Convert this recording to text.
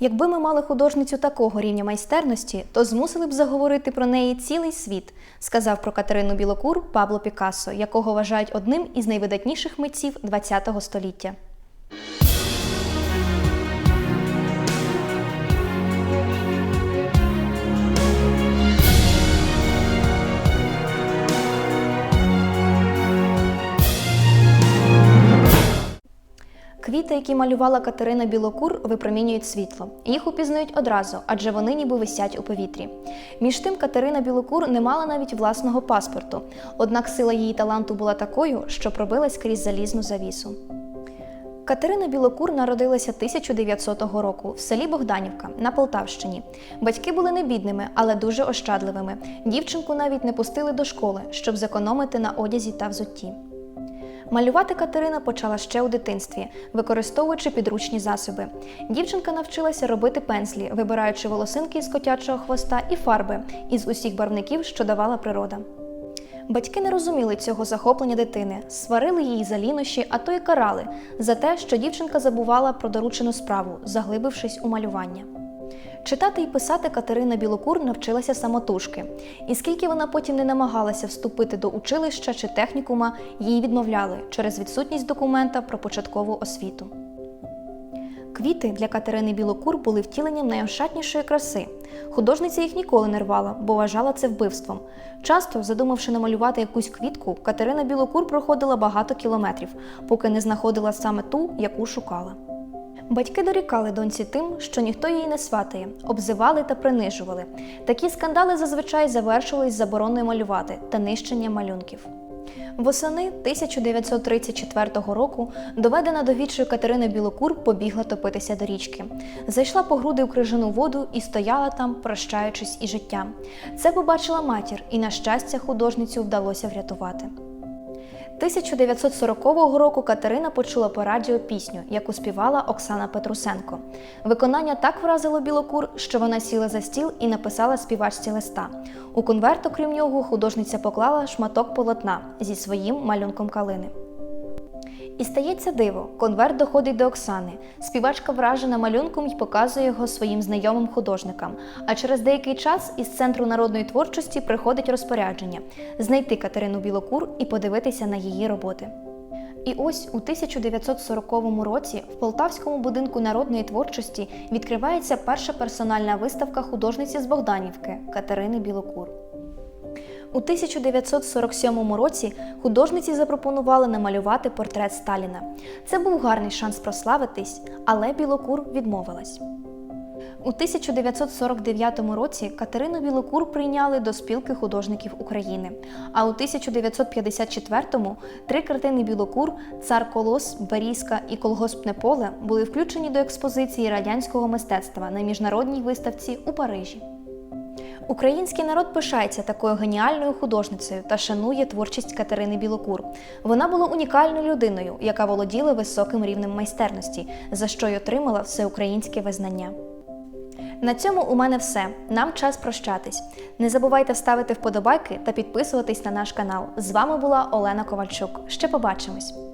Якби ми мали художницю такого рівня майстерності, то змусили б заговорити про неї цілий світ, сказав про Катерину Білокур Пабло Пікассо, якого вважають одним із найвидатніших митців ХХ століття. Квіти, які малювала Катерина Білокур, випромінюють світло. Їх упізнають одразу, адже вони ніби висять у повітрі. Між тим, Катерина Білокур не мала навіть власного паспорту, однак сила її таланту була такою, що пробилась крізь залізну завісу. Катерина Білокур народилася 1900 року в селі Богданівка на Полтавщині. Батьки були не бідними, але дуже ощадливими. Дівчинку навіть не пустили до школи, щоб зекономити на одязі та взутті. Малювати Катерина почала ще у дитинстві, використовуючи підручні засоби. Дівчинка навчилася робити пензлі, вибираючи волосинки із котячого хвоста і фарби із усіх барвників, що давала природа. Батьки не розуміли цього захоплення дитини, сварили її за лінощі, а то й карали за те, що дівчинка забувала про доручену справу, заглибившись у малювання. Читати і писати Катерина Білокур навчилася самотужки, і скільки вона потім не намагалася вступити до училища чи технікума, їй відмовляли через відсутність документа про початкову освіту. Квіти для Катерини Білокур були втіленням найошатнішої краси. Художниця їх ніколи не рвала, бо вважала це вбивством. Часто, задумавши намалювати якусь квітку, Катерина Білокур проходила багато кілометрів, поки не знаходила саме ту, яку шукала. Батьки дорікали доньці тим, що ніхто її не сватає, обзивали та принижували. Такі скандали зазвичай завершувались забороною малювати та нищенням малюнків. Восени 1934 року доведена до відчаю Катерина Білокур побігла топитися до річки. Зайшла по груди у крижану воду і стояла там, прощаючись із життям. Це побачила матір, і, на щастя, художницю вдалося врятувати. 1940 року Катерина почула по радіо пісню, яку співала Оксана Петрусенко. Виконання так вразило білокур, що вона сіла за стіл і написала співачці листа. У конверт, окрім нього, художниця поклала шматок полотна зі своїм малюнком калини. І стається диво. Конверт доходить до Оксани. Співачка вражена малюнком і показує його своїм знайомим художникам. А через деякий час із центру народної творчості приходить розпорядження знайти Катерину Білокур і подивитися на її роботи. І ось у 1940 році в Полтавському будинку народної творчості відкривається перша персональна виставка художниці з Богданівки Катерини Білокур. У 1947 році художниці запропонували намалювати портрет Сталіна. Це був гарний шанс прославитись, але Білокур відмовилась. У 1949 році Катерину Білокур прийняли до спілки художників України. А у 1954-му три картини Білокур Цар Колос, Берізка і Колгоспне поле були включені до експозиції радянського мистецтва на міжнародній виставці у Парижі. Український народ пишається такою геніальною художницею та шанує творчість Катерини Білокур. Вона була унікальною людиною, яка володіла високим рівнем майстерності, за що й отримала всеукраїнське визнання. На цьому у мене все. Нам час прощатись. Не забувайте ставити вподобайки та підписуватись на наш канал. З вами була Олена Ковальчук. Ще побачимось!